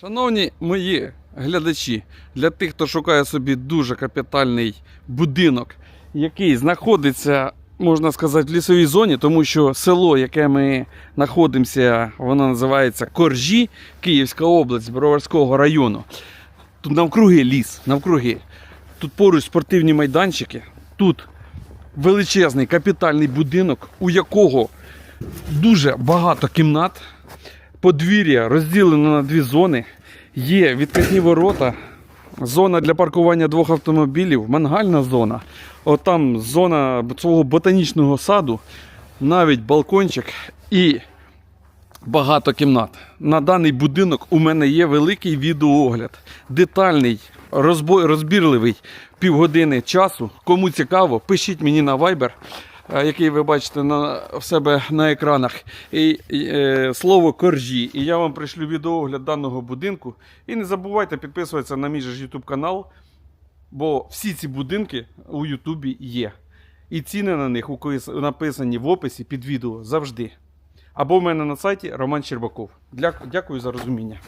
Шановні мої глядачі, для тих, хто шукає собі дуже капітальний будинок, який знаходиться, можна сказати, в лісовій зоні, тому що село, яке ми знаходимося, воно називається Коржі, Київська область, Броварського району. Тут навкруги ліс, навкруги. Тут поруч спортивні майданчики, тут величезний капітальний будинок, у якого дуже багато кімнат. Подвір'я розділено на дві зони. Є відкритні ворота, зона для паркування двох автомобілів, мангальна зона. Отам зона свого ботанічного саду, навіть балкончик і багато кімнат. На даний будинок у мене є великий відеоогляд, детальний, розбірливий півгодини часу. Кому цікаво, пишіть мені на Viber, який ви бачите на, в себе на екранах. І, е, слово коржі. І я вам пришлю відеоогляд даного будинку. І не забувайте підписуватися на мій же YouTube канал, бо всі ці будинки у Ютубі є. І ціни на них написані в описі під відео завжди. Або в мене на сайті Роман Щербаков. Дякую за розуміння.